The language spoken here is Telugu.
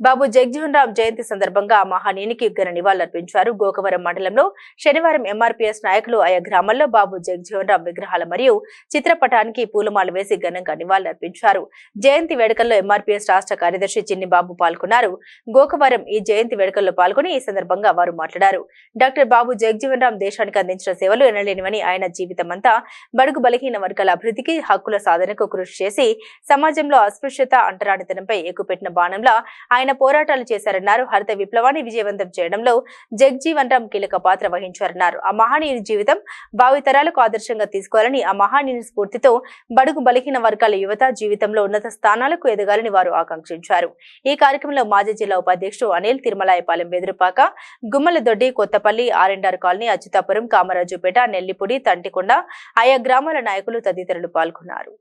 బాబు జగ్జీవన్ రామ్ జయంతి సందర్భంగా ఆ ఘన నివాళులర్పించారు. గోకవరం మండలంలో శనివారం ఎంఆర్పీఎస్ నాయకులు ఆయా గ్రామాల్లో బాబు జగ్జీవన్ రామ్ విగ్రహాల మరియు చిత్రపటానికి పూలమాల వేసి ఘనంగా నివాళులర్పించారు. జయంతి వేడుకల్లో ఎంఆర్పీఎస్ రాష్ట్ర కార్యదర్శి చిన్ని బాబు పాల్గొన్నారు. గోకవరం ఈ జయంతి వేడుకల్లో పాల్గొని ఈ సందర్భంగా వారు మాట్లాడారు. డాక్టర్ బాబు జగ్జీవన్ రామ్ దేశానికి అందించిన సేవలు ఎనలేనివని ఆయన జీవితమంతా బడుగు బలహీన వర్గాల అభివృద్ధికి హక్కుల సాధనకు కృషి చేసి సమాజంలో అస్పృశ్యత అంటరానితనంపై ఎక్కుపెట్టిన బాణంలా ఆయన పోరాటాలు చేశారన్నారు. హరిత విప్లవాన్ని విజయవంతం చేయడంలో జగ్జీవన్ రామ్ కీలక పాత్ర వహించారన్నారు. ఆ మహానీయుని జీవితం భావితరాలకు ఆదర్శంగా తీసుకోవాలని ఆ మహానీయుని స్ఫూర్తితో బడుగు బలహీన వర్గాల యువత జీవితంలో ఉన్నత స్థానాలకు ఎదగాలని వారు ఆకాంక్షించారు. ఈ కార్యక్రమంలో మాజీ జిల్లా ఉపాధ్యక్షుడు Anil Tirumalayapalem Bedurupaka Gummaladoddi Kothapalli R and R colony Achyutapuram Kamarajupeta Nellipudi Tantikonda ఆయా గ్రామాల నాయకులు తదితరులు పాల్గొన్నారు.